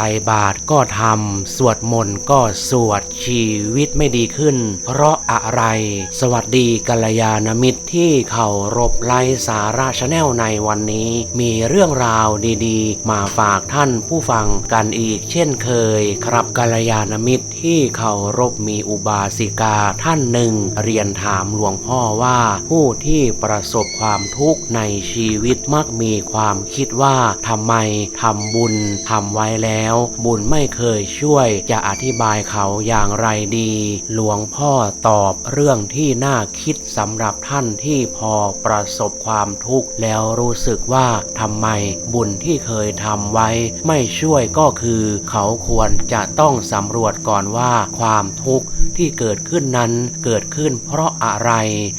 ใส่บาตรก็ทำสวดมนต์ก็สวดชีวิตไม่ดีขึ้น เพราะอะไร สวัสดีกัลยาณมิตรที่เคารพไลสาระชาแนลในวันนี้ มีเรื่องราวดีๆ มาฝากท่านผู้ฟังกันอีกเช่นเคย ครับกัลยาณมิตรที่เคารพมีอุบาสิกาท่านหนึ่ง เรียนถามหลวงพ่อว่าผู้ที่ประสบความทุกข์ในชีวิตมักมีความคิดว่าทำไมทำบุญทำไว้แล้วบุญไม่เคยช่วยจะอธิบายเขาอย่างไรดี หลวงพ่อตอบเรื่องที่น่าคิดสำหรับท่านที่พอประสบความทุกข์แล้วรู้สึกว่าทำไมบุญที่เคยทำไว้ ไม่ช่วยก็คือ เขาควรจะต้องสำรวจก่อนว่าความทุกข์ที่เกิดขึ้นนั้นเกิดขึ้นเพราะอะไร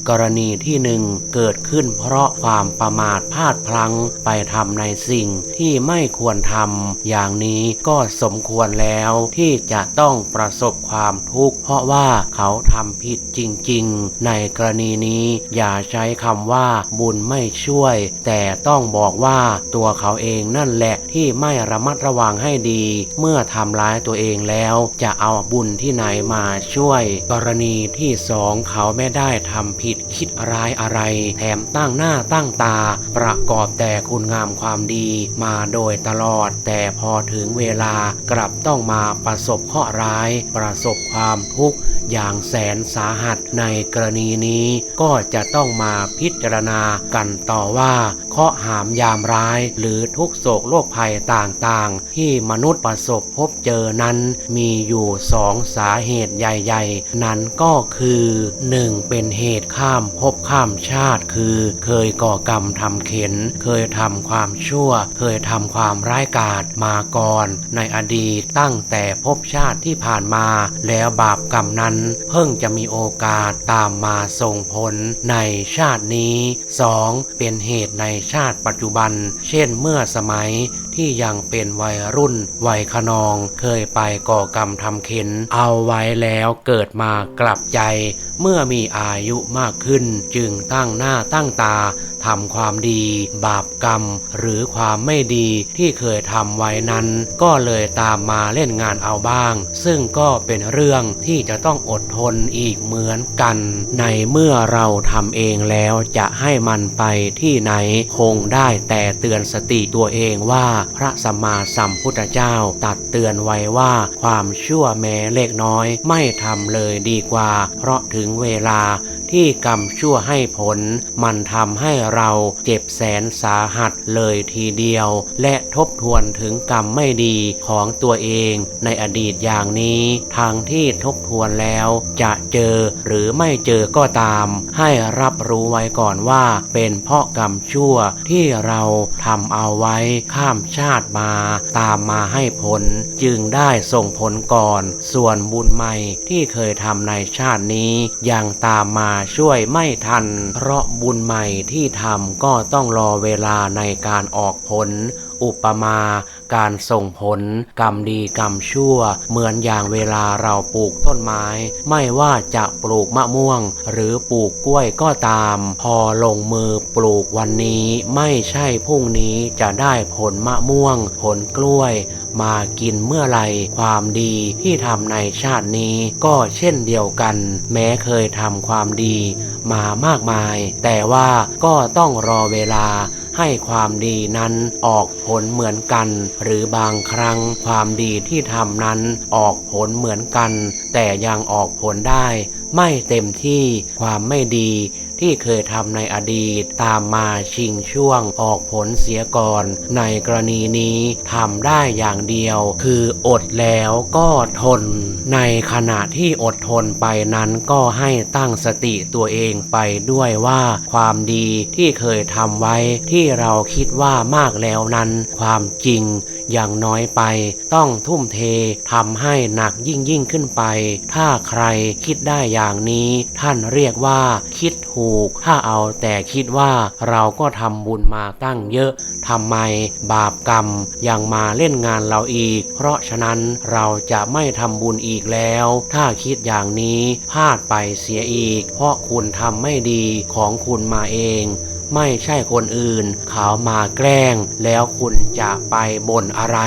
กรณีที่หนึ่งเกิดขึ้นเพราะความประมาทพลาดพลั้งไปทำในสิ่งที่ไม่ควรทำอย่างนี้ก็สมควรแล้วที่จะต้องประสบความทุกข์เพราะว่าเขาทำผิดจริงๆ ในกรณีนี้อย่าใช้คำว่าบุญไม่ช่วย แต่ต้องบอกว่าตัวเขาเองนั่นแหละที่ไม่ระมัดระวังให้ดี เมื่อทำร้ายตัวเองแล้วจะเอาบุญที่ไหนมาช่วย กรณีที่สองเขาไม่ได้ทำผิดคิดร้ายอะไร แถมตั้งหน้าตั้งตา ประกอบแต่คุณงามความดีมาโดยตลอด แต่พอถึงเววลากลับต้องมาประสบเคราะห์ร้าย ประสบความทุกข์อย่างแสนสาหัสในกรณีนี้ ก็จะต้องมาพิจารณากันต่อว่าเคราะห์หามยามร้าย หรือทุกโศกโรคภัยต่างๆ ที่มนุษย์ประสบพบเจอนั้น มีอยู่สองสาเหตุใหญ่ ๆ นั้นก็คือ 1. เป็นเหตุข้ามภพข้ามชาติ คือเคยก่อกรรมทำเข็น เคยทำความชั่ว เคยทำความร้ายกาจมาก่อนในอดีตตั้งแต่ภพชาติที่ผ่านมา แล้วบาปกรรมนั้นเพิ่งจะมีโอกาสตามมาส่งผลในชาตินี้ 2. เป็นเหตุในชาติปัจจุบัน เช่นเมื่อสมัย ที่ยังเป็นวัยรุ่น วัยขนอง เคยไปก่อกรรมทำเข็น เอาไว้แล้วเกิดมากลับใจ เมื่อมีอายุมากขึ้น จึงตั้งหน้าตั้งตาทำความดี บาปกรรม หรือความไม่ดีที่เคยทำไว้นั้น ก็เลยตามมาเล่นงานเอาบ้าง ซึ่งก็เป็นเรื่องที่จะต้องอดทนอีกเหมือนกัน ในเมื่อเราทำเองแล้วจะให้มันไปที่ไหนคงได้แต่เตือนสติตัวเองว่าพระสัมมาสัมพุทธเจ้า ตัดเตือนไว้ว่าความชั่วแม้เล็กน้อยไม่ทำเลยดีกว่า เพราะถึงเวลาที่กรรมชั่วให้ผล มันทำให้เราเจ็บแสนสาหัสเลยทีเดียว และทบทวนถึงกรรมไม่ดีของตัวเองในอดีตอย่างนี้ทางที่ทบทวนแล้วจะเจอหรือไม่เจอก็ตาม ให้รับรู้ไว้ก่อนว่าเป็นเพราะกรรมชั่วที่เราทำเอาไว้ข้ามชาติมาตามมาให้ผล จึงได้ส่งผลก่อน ส่วนบุญใหม่ที่เคยทำในชาตินี้ยังตามมาช่วยไม่ทัน เพราะบุญใหม่ที่ทำก็ต้องรอเวลาในการออกผล อุปมา การส่งผล กรรมดีกรรมชั่ว เหมือนอย่างเวลาเราปลูกต้นไม้ ไม่ว่าจะปลูกมะม่วง หรือปลูกกล้วยก็ตาม พอลงมือปลูกวันนี้ ไม่ใช่พรุ่งนี้จะได้ผลมะม่วง ผลกล้วยมากินเมื่อไรความดีที่ทำในชาตินี้ก็เช่นเดียวกัน แม้เคยทำความดีมามากมาย แต่ว่าก็ต้องรอเวลาให้ความดีนั้นออกผลเหมือนกัน หรือบางครั้งความดีที่ทำนั้นออกผลเหมือนกัน แต่ยังออกผลได้ ไม่เต็มที่ความไม่ดี ที่เคยทำในอดีต ตามมาชิงช่วงออกผลเสียก่อน ในกรณีนี้ทำได้อย่างเดียว คืออดแล้วก็ทน ในขณะที่อดทนไปนั้นก็ให้ตั้งสติตัวเองไปด้วยว่าความดีที่เคยทำไว้ที่เราคิดว่ามากแล้วนั้น ความจริงอย่างน้อยไป ต้องทุ่มเททำให้หนักยิ่งยิ่งขึ้นไป ถ้าใครคิดได้อย่างนี้ ท่านเรียกว่าคิดถูถูก ถ้าเอาแต่คิดว่าเราก็ทำบุญมาตั้งเยอะทำไมบาปกรรมยังมาเล่นงานเราอีก เพราะฉะนั้นเราจะไม่ทำบุญอีกแล้ว ถ้าคิดอย่างนี้พลาดไปเสียอีก เพราะคุณทำไม่ดีของคุณมาเองไม่ใช่คนอื่น เขามาแกล้ง แล้วคุณจะไปบ่นอะไร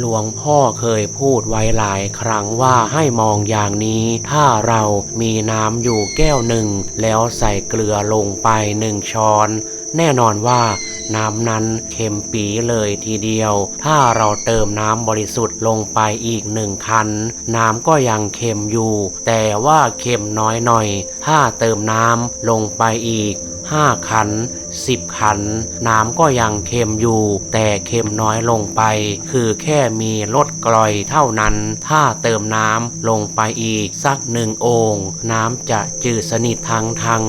หลวงพ่อเคยพูดไว้หลายครั้งว่าให้มองอย่างนี้ ถ้าเรามีน้ำอยู่แก้วหนึ่ง แล้วใส่เกลือลงไปหนึ่งช้อน แน่นอนว่าน้ำนั้นเค็มปีเลยทีเดียว ถ้าเราเติมน้ำบริสุทธิ์ลงไปอีกหนึ่งคัน น้ำก็ยังเค็มอยู่ แต่ว่าเค็มน้อยหน่อย ถ้าเติมน้ำลงไปอีกห้าขันสิบขัน น้ำก็ยังเค็มอยู่ แต่เค็มน้อยลงไป คือแค่มีลดกลอยเท่านั้น ถ้าเติมน้ำลงไปอีกสักหนึ่งองค์ น้ำจะจืดสนิททั้งทั้ง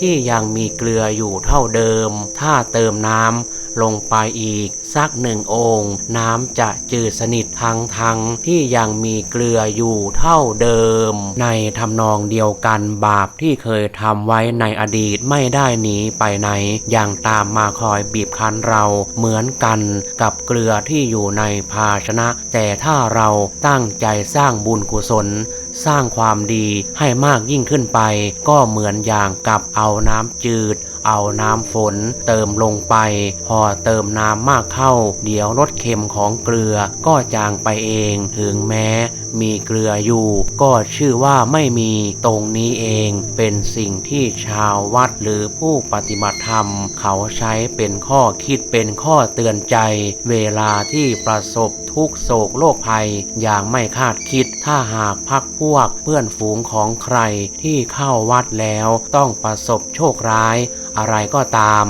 ที่ยังมีเกลืออยู่เท่าเดิม ถ้าเติมน้ำลงไปอีก สักหนึ่งองค์ น้ำจะจืดสนิททั้งทั้งที่ยังมีเกลืออยู่เท่าเดิม ในทำนองเดียวกันบาปที่เคยทำไว้ในอดีตไม่ได้หนีไปไหนยังตามมาคอยบีบคั้นเราเหมือนกันกับเกลือที่อยู่ในภาชนะ แต่ถ้าเราตั้งใจสร้างบุญกุศล สร้างความดีให้มากยิ่งขึ้นไป ก็เหมือนอย่างกับเอาน้ำจืด เอาน้ำฝน เติมลงไป พอเติมน้ำมากเข้า เดี๋ยวรสเค็มของเกลือก็จางไปเอง ถึงแม้มีเกลืออยู่ ก็ชื่อว่าไม่มีตรงนี้เอง เป็นสิ่งที่ชาววัดหรือผู้ปฏิบัติธรรม เขาใช้เป็นข้อคิดเป็นข้อเตือนใจ เวลาที่ประสบทุกโศกโรคภัยอย่างไม่คาดคิดถ้าหากพักพวกเพื่อนฝูงของใครที่เข้าวัดแล้วต้องประสบโชคร้าย อะไรก็ตาม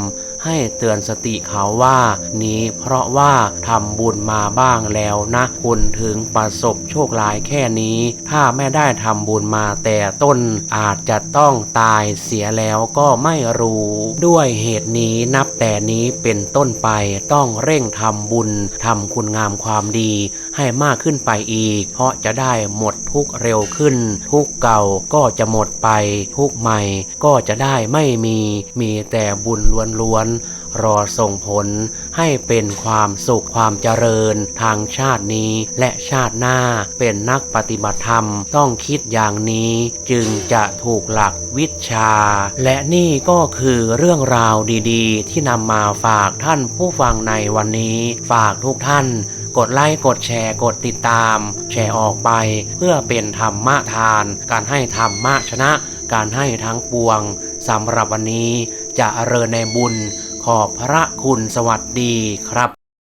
ให้เตือนสติเขาว่า นี้เพราะว่าทำบุญมาบ้างแล้วนะ คุณถึงประสบโชคร้ายแค่นี้ ถ้าไม่ได้ทำบุญมาแต่ต้นอาจจะต้องตายเสียแล้วก็ไม่รู้ ด้วยเหตุนี้นับแต่นี้เป็นต้นไปต้องเร่งทำบุญทำคุณงามความดีให้มากขึ้นไปอีก เพราะจะได้หมดทุกเร็วขึ้น ทุกเก่าก็จะหมดไป ทุกใหม่ก็จะได้ไม่มี มีแต่บุญล้วนรอส่งผลให้เป็นความสุขความเจริญทางชาตินี้และชาติหน้าเป็นนักปฏิบัติธรรมต้องคิดอย่างนี้จึงจะถูกหลักวิชา และนี่ก็คือเรื่องราวดีๆ ที่นำมาฝากท่านผู้ฟังในวันนี้ฝากทุกท่านกดไลค์กดแชร์กดติดตาม แชร์ออกไปเพื่อเป็นธรรมะทาน การให้ธรรมะชนะ การให้ทั้งปวงสำหรับวันนี้จะเริญในบุญ ขอบพระคุณสวัสดีครับ